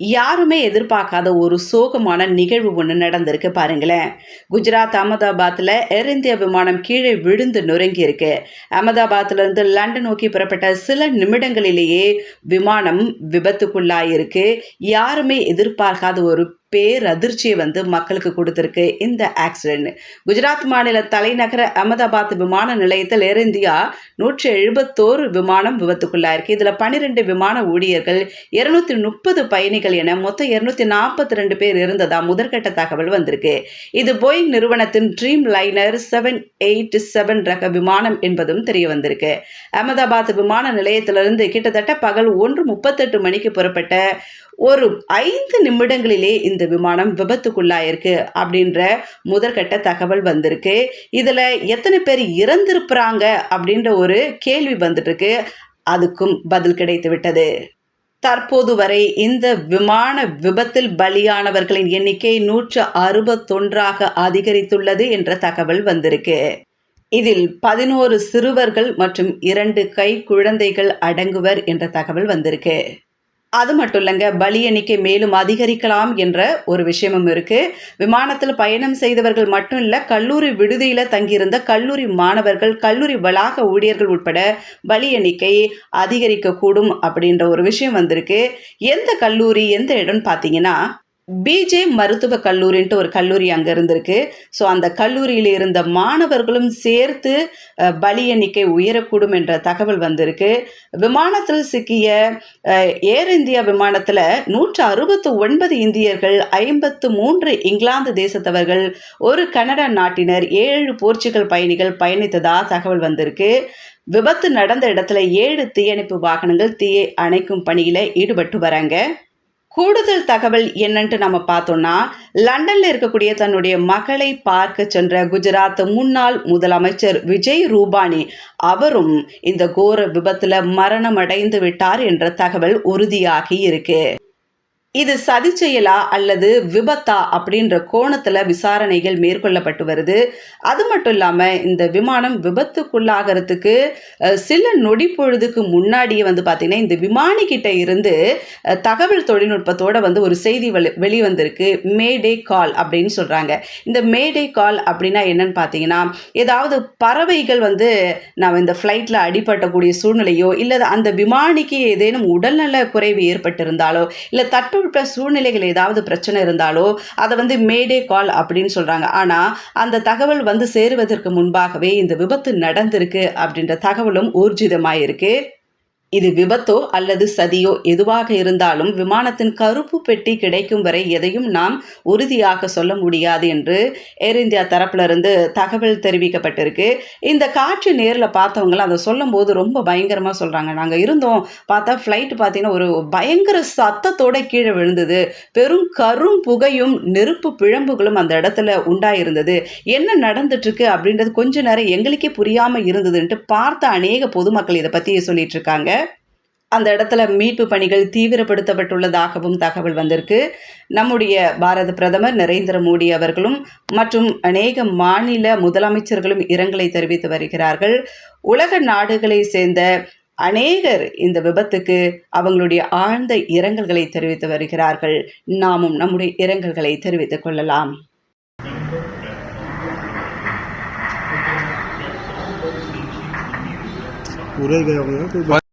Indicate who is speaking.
Speaker 1: யாருமே எதிர்பார்க்காத ஒரு சோகமான நிகழ்வு ஒன்று நடந்திருக்கு பாருங்களேன். குஜராத் அகமதாபாத்தில் ஏர் இந்தியா விமானம் கீழே விழுந்து நொறுங்கி இருக்கு அகமதாபாத்திலிருந்து லண்டன் நோக்கி புறப்பட்ட சில நிமிடங்களிலேயே விமானம் விபத்துக்குள்ளாயிருக்கு. யாருமே எதிர்பார்க்காத ஒரு பேரதிர்ச்சியை வந்து மக்களுக்கு கொடுத்துருக்கு இந்த ஆக்சிடென்ட் குஜராத் மாநில தலைநகர அகமதாபாத் விமான நிலையத்தில் ஏர் இந்தியா நூற்றி எழுபத்தோரு விமானம் விபத்துக்குள்ளாயிருக்கு. இதில் பன்னிரெண்டு விமான ஊழியர்கள் இருநூத்தி முப்பது பயணிகள் என மொத்தம் இருநூத்தி நாற்பத்தி ரெண்டு பேர் இருந்ததா முதற்கட்ட தகவல் வந்திருக்கு. இது போயிங் நிறுவனத்தின் dream liner seven eight seven ரக விமானம் என்பதும் தெரிய வந்திருக்கு. அகமதாபாத் விமான நிலையத்திலிருந்து கிட்டத்தட்ட பகல் ஒன்று முப்பத்தெட்டு மணிக்கு புறப்பட்ட ஒரு ஐந்து நிமிடங்களிலே இந்த விமானம் விபத்துக்குள்ளாயிருக்கு அப்படின்ற முதற்கட்ட தகவல் வந்திருக்கு. இதில் எத்தனை பேர் இறந்திருப்பாங்க அப்படின்ற ஒரு கேள்வி வந்துட்டுருக்கு. அதுக்கும் பதில் கிடைத்து விட்டது. தற்போது வரை இந்த விமான விபத்தில் பலியானவர்களின் எண்ணிக்கை நூற்று அறுபத்தொன்றாக அதிகரித்துள்ளது என்ற தகவல் வந்திருக்கு. இதில் பதினோரு சிறுவர்கள் மற்றும் இரண்டு கை குழந்தைகள் அடங்குவர் என்ற தகவல் வந்திருக்கு. அது மட்டும் இல்லைங்க பலி எண்ணிக்கை மேலும் அதிகரிக்கலாம் என்ற ஒரு விஷயமும் இருக்கு. விமானத்தில் பயணம் செய்தவர்கள் மட்டும் இல்லை கல்லூரி விடுதியில் தங்கியிருந்த கல்லூரி மாணவர்கள் கல்லூரி வளாக ஊழியர்கள் உட்பட பலி எண்ணிக்கை அதிகரிக்கக்கூடும் அப்படின்ற ஒரு விஷயம் வந்திருக்கு. எந்த கல்லூரி எந்த இடம்னு பார்த்தீங்கன்னா பிஜே மருத்துவ கல்லூரின்ட்டு ஒரு கல்லூரி அங்கே இருந்திருக்கு. ஸோ அந்த கல்லூரியில் இருந்த மாணவர்களும் சேர்த்து பலி எண்ணிக்கை உயரக்கூடும் என்ற தகவல் வந்திருக்கு. விமானத்தில் சிக்கிய ஏர் இந்தியா விமானத்தில் நூற்று அறுபத்து ஒன்பது இந்தியர்கள் ஐம்பத்து மூன்று இங்கிலாந்து தேசத்தவர்கள் ஒரு கனடா நாட்டினர் ஏழு போர்ச்சுகல் பயணிகள் பயணித்ததாக தகவல் வந்திருக்கு. விபத்து நடந்த இடத்துல ஏழு தீயணைப்பு வாகனங்கள் தீயை அணைக்கும் பணியில் ஈடுபட்டு வராங்க. கூடுதல் தகவல் என்னன்ட்டு நம்ம பார்த்தோம்னா லண்டனில் இருக்கக்கூடிய தன்னுடைய மகளை பார்க்க சென்ற குஜராத் முன்னாள் முதலமைச்சர் விஜய் ரூபானி அவரும் இந்த கோர விபத்தில் மரணமடைந்து விட்டார் என்ற தகவல் உறுதியாகி இருக்கு. இது சதி செயலா அல்லது விபத்தா அப்படின்ற கோணத்துல விசாரணைகள் மேற்கொள்ளப்பட்டு வருது. அது மட்டும் இல்லாம இந்த விமானம் விபத்துக்குள்ளாகிறதுக்கு சில நொடி பொழுதுக்கு முன்னாடியே வந்து பார்த்திங்கன்னா இந்த விமானி கிட்ட இருந்து தகவல் தொழில்நுட்பத்தோட வந்து ஒரு செய்தி வெளி வெளிவந்திருக்கு. மேடே கால் அப்படின்னு சொல்றாங்க. இந்த மேடே கால் அப்படின்னா என்னன்னு பார்த்தீங்கன்னா ஏதாவது பறவைகள் வந்து நான் இந்த ஃப்ளைட்டில் அடிபட்டக்கூடிய சூழ்நிலையோ இல்லை அந்த விமானிக்கு ஏதேனும் உடல்நல குறைவு ஏற்பட்டிருந்தாலோ இல்லை தட்பவெப்ப சூழ்நிலைகள் ஏதாவது பிரச்சனை இருந்தாலோ அதை வந்து மேடே கால் அப்படின்னு சொல்கிறாங்க ஆனால் அந்த தகவல் வந்து சேருவதற்கு முன்பாகவே இந்த விபத்து நடந்திருக்கு அப்படின்ற தகவலும் ஊர்ஜிதமாயிருக்கு. இது விபத்தோ அல்லது சதியோ எதுவாக இருந்தாலும் விமானத்தின் கருப்பு பெட்டி கிடைக்கும் வரை எதையும் நாம் உறுதியாக சொல்ல முடியாது என்று ஏர் இந்தியா தரப்பிலிருந்து தகவல் தெரிவிக்கப்பட்டிருக்கு. இந்த காட்சி நேரில் பார்த்தவங்களை அதை சொல்லும்போது ரொம்ப பயங்கரமாக சொல்கிறாங்க நாங்கள் இருந்தோம் பார்த்தா ஃப்ளைட் பார்த்தீங்கன்னா ஒரு பயங்கர சத்தத்தோட கீழே விழுந்தது. பெரும் கரும் புகையும் நெருப்பு பிழம்புகளும் அந்த இடத்துல உண்டாயிருந்தது. என்ன நடந்துட்டுருக்கு அப்படின்றது கொஞ்ச நேரம் எங்களுக்கே புரியாமல் இருந்ததுன்ட்டு பார்த்த அநேக பொதுமக்கள் இதை பற்றி சொல்லிட்டு இருக்காங்க. அந்த இடத்துல மீட்பு பணிகள் தீவிரப்படுத்தப்பட்டுள்ளதாகவும் தகவல் வந்திருக்கு. நம்முடைய பாரத பிரதமர் நரேந்திர மோடி அவர்களும் மற்றும் அநேக மாநில முதலமைச்சர்களும் இரங்கலை தெரிவித்து வருகிறார்கள். உலக நாடுகளை சேர்ந்த அநேகர் இந்த விபத்துக்கு அவங்களுடைய ஆழ்ந்த இரங்கல்களை தெரிவித்து வருகிறார்கள். நாமும் நம்முடைய இரங்கல்களை தெரிவித்துக் கொள்ளலாம்.
Speaker 2: உரைகள்